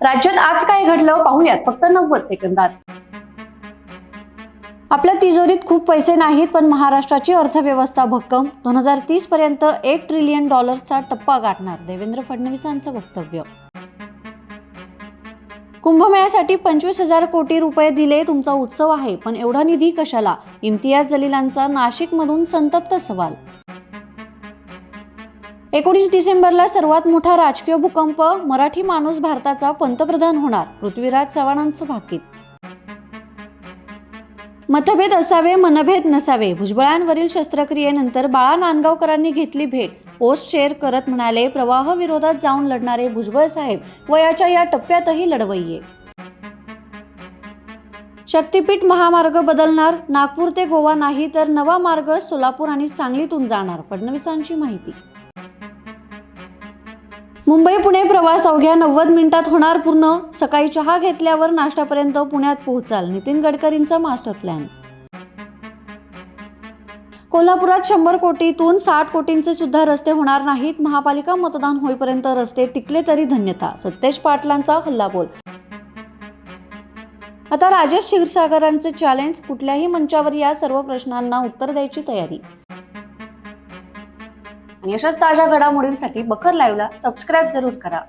राज्यात आज काय घडलं पाहूयात फक्त नव्वद सेकंदात. आपल्या तिजोरीत खूप पैसे नाहीत पण महाराष्ट्राची अर्थव्यवस्था भक्कम. दोन हजार तीस पर्यंत एक ट्रिलियन डॉलर्सचा टप्पा गाठणार देवेंद्र फडणवीसांचं वक्तव्य. कुंभमेळ्यासाठी पंचवीस हजार कोटी रुपये दिले तुमचा उत्सव आहे पण एवढा निधी कशाला? इम्तियाज जलीलांचा नाशिकमधून संतप्त सवाल एकोणीस डिसेंबरला सर्वात मोठा राजकीय भूकंप मराठी माणूस भारताचा पंतप्रधान होणार पृथ्वीराज चव्हाणांचं भाकीत. मतभेद असावे मनभेद नसावे भुजबळांवरील शस्त्रक्रियेनंतर बाळा नांदगावकरांनी घेतली भेट. पोस्ट शेअर करत म्हणाले प्रवाह विरोधात जाऊन लढणारे भुजबळ साहेब वयाच्या या टप्प्यातही लढवय्ये शक्तीपीठ महामार्ग बदलणार नागपूर ते गोवा नाही तर नवा मार्ग सोलापूर आणि सांगलीतून जाणार. फडणवीसांची माहिती. मुंबई पुणे प्रवास अवघ्या नव्वद मिनिटात होणार पूर्ण. सकाळी चहा घेतल्यावर नाश्त्यापर्यंत पुण्यात पोहोचाल नितीन गडकरींचा मास्टर प्लॅन. कोल्हापुरात शंभर कोटीतून साठ कोटींचे सुद्धा रस्ते होणार नाहीत. महापालिका मतदान होईपर्यंत रस्ते टिकले तरी धन्यता. सत्तेश पाटलांचा हल्लाबोल. आता राजेश क्षीरसागरांचे चॅलेंज कुठल्याही मंचावर या सर्व प्रश्नांना उत्तर द्यायची तयारी. आणि अशाच ताज्या घडामोडींसाठी बकर लाईव्हला सबस्क्राईब जरूर करा.